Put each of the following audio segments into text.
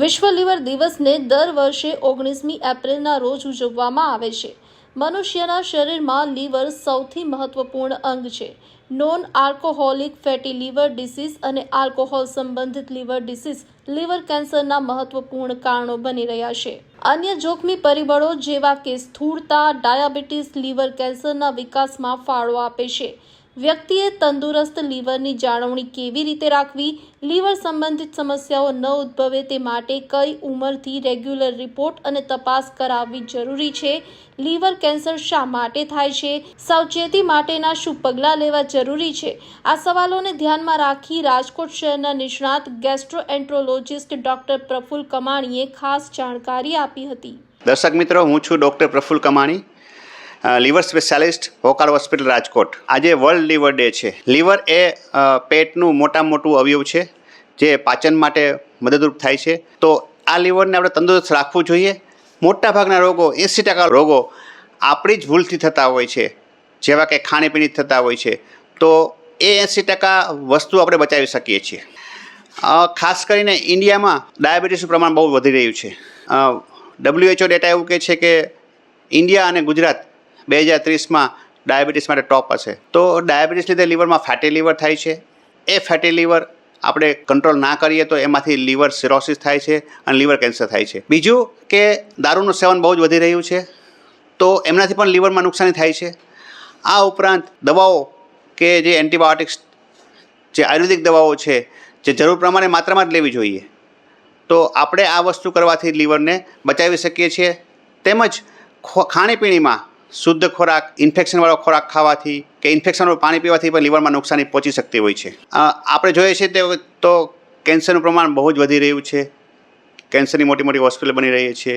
વિશ્વ લીવર દિવસને દર વર્ષે ઓગણીસમી એપ્રિલના રોજ ઉજવવામાં આવે છે. મનુષ્યના શરીરમાં લીવર સૌથી મહત્વપૂર્ણ અંગ છે. Non alcoholic fatty liver disease અને આલ્કોહોલ સંબંધિત લીવર ડિસીઝ લીવર કેન્સરના મહત્વપૂર્ણ કારણો બની રહ્યા છે. અન્ય જોખમી પરિબળો જેવા કે સ્થૂળતા, ડાયાબિટીસ લીવર કેન્સરના વિકાસમાં ફાળો આપે છે. વ્યક્તિએ તંદુરસ્ત લીવરની જાળવણી કેવી રીતે રાખવી, લીવર સંબંધિત સમસ્યાઓ ન ઉદ્ભવે તે માટે કઈ ઉંમરથી રેગ્યુલર રિપોર્ટ અને તપાસ કરાવવી જરૂરી છે, લીવર કેન્સર શા માટે થાય છે, સાવચેતી માટેના શું પગલાં લેવા જરૂરી છે? આ સવાલોને ધ્યાનમાં રાખી રાજકોટ શહેરના નિષ્ણાત ગેસ્ટ્રોએન્ટ્રોલોજિસ્ટ ડોક્ટર પ્રફુલ કમાણીએ ખાસ જાણકારી આપી હતી. દર્શક મિત્રો, હું છું doctor Praful Kamani. Liver specialist હોકાર hospital, Rajkot. આજે વર્લ્ડ લીવર ડે છે. લીવર એ પેટનું મોટામાં મોટું અવયવ છે, જે પાચન માટે મદદરૂપ થાય છે. તો આ લીવરને આપણે તંદુરસ્ત રાખવું જોઈએ. મોટાભાગના રોગો, એંસી ટકા રોગો આપણી જ ભૂલથી થતા હોય છે. જેવા કે ખાણીપીણી થતા હોય છે. તો એ એંસી ટકા વસ્તુ આપણે બચાવી શકીએ છીએ. ખાસ કરીને ઇન્ડિયામાં ડાયાબિટીસનું પ્રમાણ બહુ વધી રહ્યું છે. ડબ્લ્યુએચઓ ડેટા એવું કહે છે કે ઇન્ડિયા અને ગુજરાત બે હજાર ત્રીસમાં ડાયાબિટીસ માટે ટોપ હશે. તો ડાયાબિટીસ લીધે લીવરમાં ફેટી લીવર થાય છે. એ ફેટી લીવર આપણે કંટ્રોલ ના કરીએ તો એમાંથી લીવર સિરોસિસ થાય છે અને લીવર કેન્સર થાય છે. બીજું કે દારૂનું સેવન બહુ જ વધી રહ્યું છે. તો એમનાથી પણ લીવરમાં નુકસાની થાય છે. આ ઉપરાંત દવાઓ કે જે એન્ટીબાયોટિક્સ, જે આયુર્વેદિક દવાઓ છે, જે જરૂર પ્રમાણે માત્રામાં જ લેવી જોઈએ. તો આપણે આ વસ્તુ કરવાથી લીવરને બચાવી શકીએ છીએ. તેમજ ખાણીપીણીમાં શુદ્ધ ખોરાક ઇન્ફેક્શનવાળો ખોરાક ખાવાથી કે ઇન્ફેક્શનવાળું પાણી પીવાથી પણ લીવરમાં નુકસાની પહોંચી શકતી હોય છે. આપણે જોઈએ છીએ તે કેન્સરનું પ્રમાણ બહુ જ વધી રહ્યું છે. કેન્સરની મોટી મોટી હોસ્પિટલ બની રહી છે.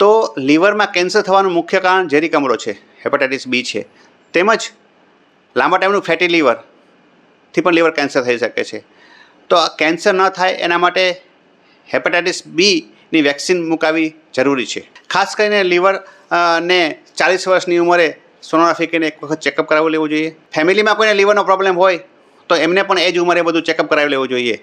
તો લીવરમાં કેન્સર થવાનું મુખ્ય કારણ ઝેરી કમરો છે, હેપેટાઇટિસ બી છે. તેમજ લાંબા ટાઈમનું ફેટી લીવરથી પણ લીવર કેન્સર થઈ શકે છે. તો આ કેન્સર ન થાય એના માટે હેપેટાઇટિસ બીની વેક્સિન મુકાવી જરૂરી છે. ખાસ કરીને લીવર ને ચાલીસ વર્ષની ઉંમરે સોનોગ્રાફી કરીને એક વખત ચેકઅપ કરાવી લેવું જોઈએ. ફેમિલીમાં કોઈને લીવરનો પ્રોબ્લેમ હોય, તો એમને પણ એ જ ઉંમરે બધું ચેકઅપ કરાવી લેવું જોઈએ.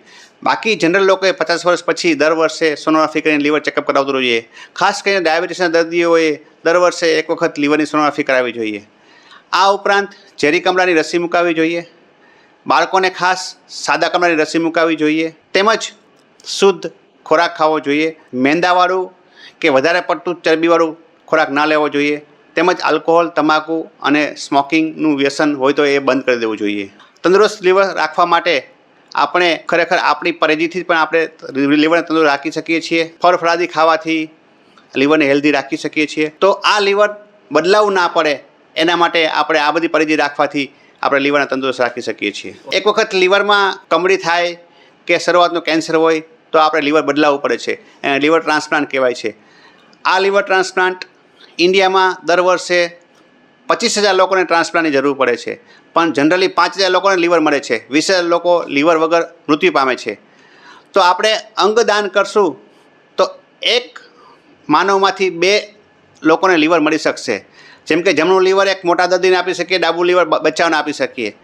બાકી જનરલ લોકોએ પચાસ વર્ષ પછી દર વર્ષે સોનોગ્રાફી કરીને લીવર ચેકઅપ કરાવતું જોઈએ. ખાસ કરીને ડાયાબિટીસના દર્દીઓએ દર વર્ષે એક વખત લીવરની સોનોગ્રાફી કરાવવી જોઈએ. આ ઉપરાંત ઝેરી કમળાની રસી મુકાવી જોઈએ. બાળકોને ખાસ સાદા કમળાની રસી મુકાવી જોઈએ. તેમજ શુદ્ધ ખોરાક ખાવો જોઈએ. મેંદાવાળું કે વધારે પડતું ચરબીવાળું ખોરાક ના લેવો જોઈએ. તેમજ આલ્કોહોલ તમાકુ અને સ્મોકિંગનું વ્યસન હોય તો એ બંધ કરી દેવું જોઈએ. તંદુરસ્ત લીવર રાખવા માટે આપણે ખરેખર આપણી પરેજીથી પણ આપણે લીવરને તંદુરસ્ત રાખી શકીએ છીએ. ફળ ફળાદી ખાવાથી લીવરને હેલ્ધી રાખી શકીએ છીએ. તો આ લીવર બદલાવું ના પડે એના માટે આપણે આ બધી પરેજી રાખવાથી આપણે લીવરને તંદુરસ્ત રાખી શકીએ છીએ. એક વખત લીવરમાં કમળી થાય કે શરૂઆતનું કેન્સર હોય તો આપણે લીવર બદલાવવું પડે છે. એને લીવર ટ્રાન્સપ્લાન્ટ કહેવાય છે. આ લીવર ટ્રાન્સપ્લાન્ટ ઇન્ડિયામાં દર વર્ષે પચીસ હજાર લોકોને ટ્રાન્સપ્લાન્ટની જરૂર પડે છે. પણ જનરલી પાંચ હજાર લોકોને લીવર મળે છે. વીસ હજાર લોકો લીવર વગર મૃત્યુ પામે છે. તો આપણે અંગદાન કરશું તો એક માનવમાંથી બે લોકોને લીવર મળી શકશે. જેમ કે જમણું લીવર એક મોટા દર્દીને આપી શકીએ, ડાબું લીવર બચ્ચાઓને આપી શકીએ.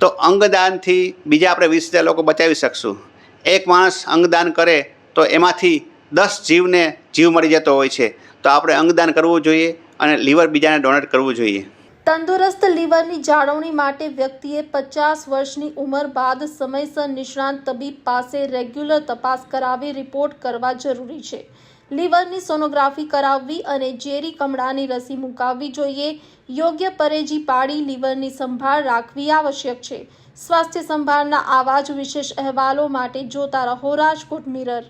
તો અંગદાનથી બીજા આપણે વીસ હજાર લોકો બચાવી શકશું. એક માણસ અંગદાન કરે, તો એમાંથી દસ જીવને જીવ મળી જતો હોય છે. તો આપણે અંગદાન કરવું જોઈએ અને લીવર બીજાને ડોનેટ કરવું જોઈએ. તંદુરસ્ત લીવરની જાળવણી માટે વ્યક્તિએ પચાસ વર્ષની ઉંમર બાદ સમયસર નિષ્ણાંત તબીબ પાસે રેગ્યુલર તપાસ કરાવી રિપોર્ટ કરવા જરૂરી છે. લીવરની સોનોગ્રાફી કરાવવી અને ઝેરી કમળાની રસી મુકાવવી જોઈએ. યોગ્ય પરેજી પાડી લીવરની સંભાળ રાખવી આવશ્યક છે. સ્વાસ્થ્ય સંભાળના આવા જ વિશેષ અહેવાલો માટે જોતા રહો રાજકોટ મિરર.